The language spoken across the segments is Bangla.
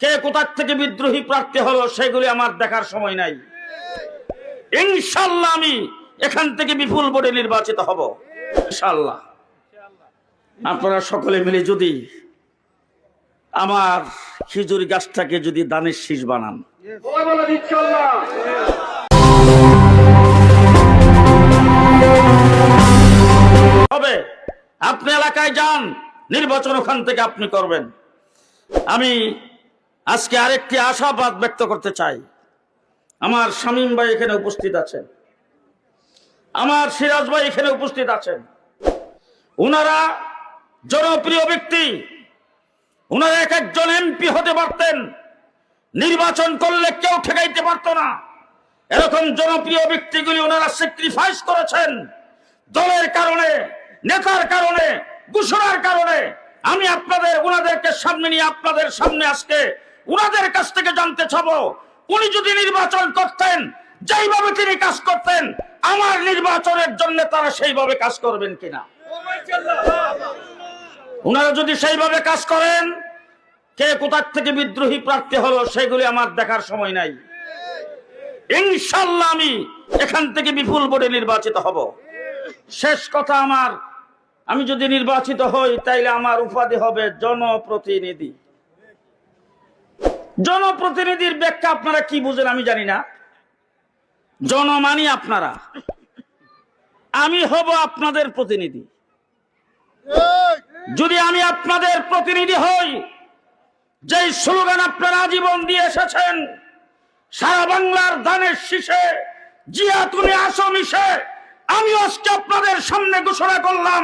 কে কোথার থেকে বিদ্রোহী প্রার্থী হলো সেগুলি আমার দেখার সময় নাই। ইনশাল্লাহ আমি এখান থেকে বিপুল ভোটে নির্বাচিত হব। ইনশাল্লাহ আপনারা সকলে মিলে যদি আমার খিজুর গাছটাকে যদি দানের শীষ বানান। হবে আপনি এলাকায় যান, নির্বাচন ওখান থেকে আপনি করবেন। আমি আজকে আরেকটি আশাবাদ ব্যক্ত করতে চাই। আমার শামীম ভাই এখানে উপস্থিত আছেন। আমার সিরাজ ভাই এখানে উপস্থিত আছেন। ওনারা জনপ্রিয় ব্যক্তি। ওনারা এক একজন এমপি হতে পারতেন। নির্বাচন করলে কেউ ঠেকাইতে পারতো না। এরকম জনপ্রিয় ব্যক্তিগুলি ওনারা স্যাক্রিফাইস করেছেন। দলের কারণে, নেতার কারণে, ঘোষণার কারণে। আমি আপনাদের ওনাদেরকে সামনে নিয়ে আপনাদের সামনে আজকে ওনাদের কাছ থেকে জানতে চাব। উনি যদি নির্বাচন করতেন, যেইভাবে তিনি কাজ করতেন, আমার নির্বাচনের জন্য তারা সেইভাবে কাজ করবেন কিনা? ওনারা যদি সেইভাবে কাজ করেন, কে কোথার থেকে বিদ্রোহী প্রার্থী হলো সেগুলি আমার দেখার সময় নাই। ইনশাল্লাহ আমি এখান থেকে বিপুল ভোটে নির্বাচিত হব। শেষ কথা আমার, আমি যদি নির্বাচিত হই, তাইলে আমার উপাধি হবে জনপ্রতিনিধি। জনপ্রতিনিধির ব্যাখ্যা আপনারা কি বুঝেন আমি জানি না। জনমানি আপনারা। আমি হব আপনাদের প্রতিনিধি। যদি আমি আপনাদের প্রতিনিধি হই, যেই স্লোগান আপনারা জীবন দিয়ে এসেছেন, সারা বাংলার দানের শীষে, জিয়া তুমি আসো মিশে, আমি আজকে আপনাদের সামনে ঘোষণা করলাম,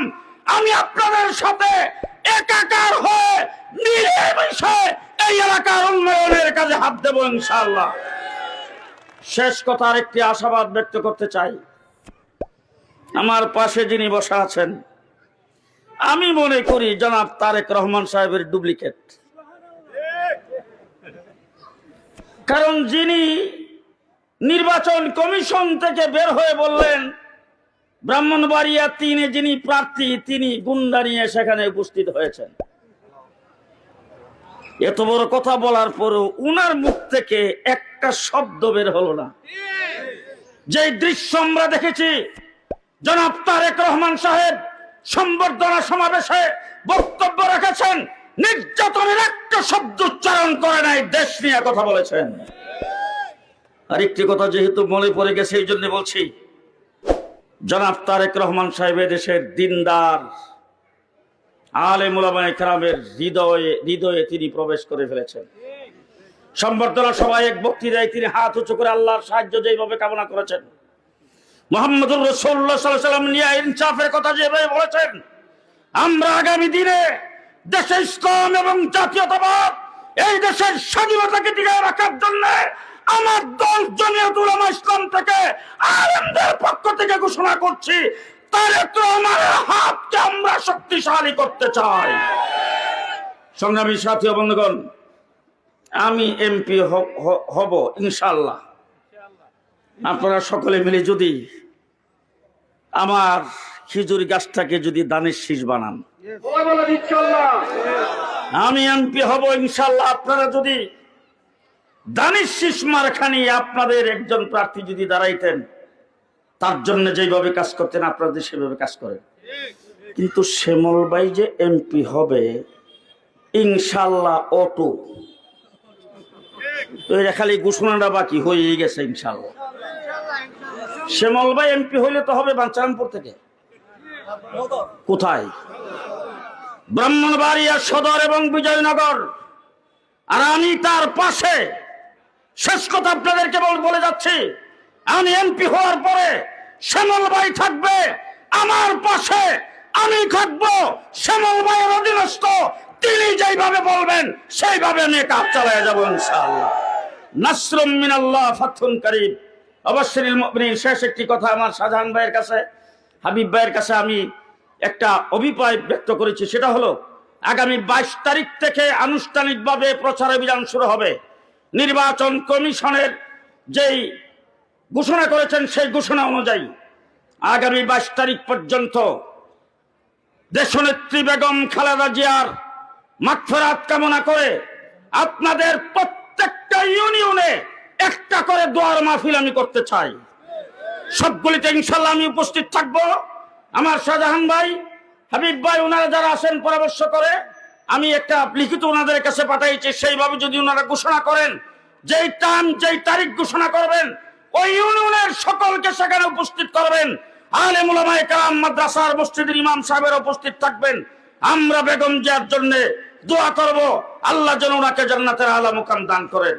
আমি আপনাদের সাথে একাকার হয়ে মিলেমিশে এই এলাকার হাত দেবো ইনশাআল্লাহ। শেষ কথা আরেকটি আশাবাদ ব্যক্ত করতে চাই। আমার পাশে যিনি বসা আছেন, আমি মনে করি জনাব তারেক রহমান সাহেবের ডুপ্লিকেট। কারণ যিনি নির্বাচন কমিশন থেকে বের হয়ে বললেন, ব্রাহ্মণবাড়িয়া তিনে যিনি প্রার্থী, তিনি গুন্ডা নিয়ে সেখানে উপস্থিত হয়েছেন। এত বড় কথা বলার পরও উনার মুখ থেকে একটা শব্দ বের হলো না। যে দৃশ্য আমরা দেখেছি, জনাব তারেক রহমান সাহেব সম্বর্ধনা সমাবেশে বক্তব্য রেখেছেন, নির্যাতনের একটা শব্দ উচ্চারণ করে নাই, দেশ নিয়ে কথা বলেছেন। আরেকটি কথা যেহেতু মনে পড়ে গেছে, এই জন্য বলছি, জনাব তারেক রহমান সাহেব দেশের দিনদার। আলে মুলামায় কেরামের হৃদয়ে হৃদয়ে তিনি প্রবেশ করে ফেলেছেন। সম্বর্ধনা সভায় এক বক্তৃতায় তিনি হাত উঁচু করে আল্লাহর সাহায্য যেভাবে কামনা করেছেন। মোহাম্মদুর রসুল্লাহ সাল্লাম নিয়ে ইনসাফের কথা যেভাবে বলেছেন, আমরা আগামী দিনে দেশে ইসলাম এবং জাতীয়তাবাদ এই দেশের স্বাধীনতাকে টিকিয়ে রাখার জন্য আমার দল জমিয়ত উলামা ইসলাম থেকে আলেমদের পক্ষ থেকে ঘোষণা করছি। তারেক রহমানের হাতকে আমরা শক্তিশালী করতে চাই। সংগ্রামী সাথী বন্ধুগণ, আমি এমপি হব ইনশাল্লাহ আপনারা সকলে মিলে যদি আমার খিজুর গাছটাকে যদি দানের শীষ বানান। আমি এমপি হব ইনশাল্লাহ আপনারা যদি দানিশ শীষ মারখানি আপনাদের একজন প্রার্থী যদি দাঁড়াইতেন তার জন্য যেভাবে কাজ করতেন আপনাদের সেভাবে কাজ করেন। কিন্তু শ্যামল ভাই যে এমপি হবে, ইনশাল্লাহ অটো। এটা খালি ঘোষণাটা বাকি, হয়েই গেছে ইনশাল্লাহ। শ্যামল ভাই এমপি হইলে তো হবে বাঞ্চারামপুর থেকে। কোথায়? ব্রাহ্মণবাড়িয়া সদর এবং বিজয়নগর। আর আমি তার পাশে। শেষ কথা আপনাদেরকে বলে যাচ্ছি। আমি এমপি হওয়ার পরে শ্যামল ভাই থাকবে, আমার পাশে আমি থাকব। শ্যামল ভাইয়ের অধীনস্থ, তিনি যেইভাবে বলবেন, সেইভাবে আমি কাজ চালিয়ে যাব মিনাল্লাহ অবশ্যই শেষ একটি কথা আমার ভাইয়ের কাছে কাছে আমি একটা অভিপ্রায় ব্যক্ত করেছি, সেটা হলো, আগামী বাইশ তারিখ থেকে আনুষ্ঠানিকভাবে প্রচার অভিযান শুরু হবে। নির্বাচন কমিশনের যেই ঘোষণা করেছেন সেই ঘোষণা অনুযায়ী আগামী বাইশ তারিখ পর্যন্ত দেশনেত্রী বেগম খালেদা জিয়ার মাগফেরাত কামনা করে আপনাদের প্রত্যেকটা ইউনিয়নে একটা করে দোয়ার মাহফিল আমি করতে চাই। সবগুলিতে ইনশাল্লাহ আমি উপস্থিত থাকব। আমার শাহজাহান ভাই, হাবিব ভাই, ওনারা যারা আসেন পরামর্শ করে, আমি একটা লিখিত ওনাদের কাছে পাঠাইছি, সেইভাবে যদি ওনারা ঘোষণা করেন, যেই টাইম যেই তারিখ ঘোষণা করবেন ওই ইউনিয়নের সকলকে সেখানে উপস্থিত করবেন। আলেমুলামায় কালাম মাদ্রাসার মসজিদের ইমাম সাহেবের উপস্থিত থাকবেন। আমরা বেগম জিয়ার জন্য দোয়া করব। আল্লাহ যেন ওনাকে জান্নাতের আলা মুকাম দান করেন।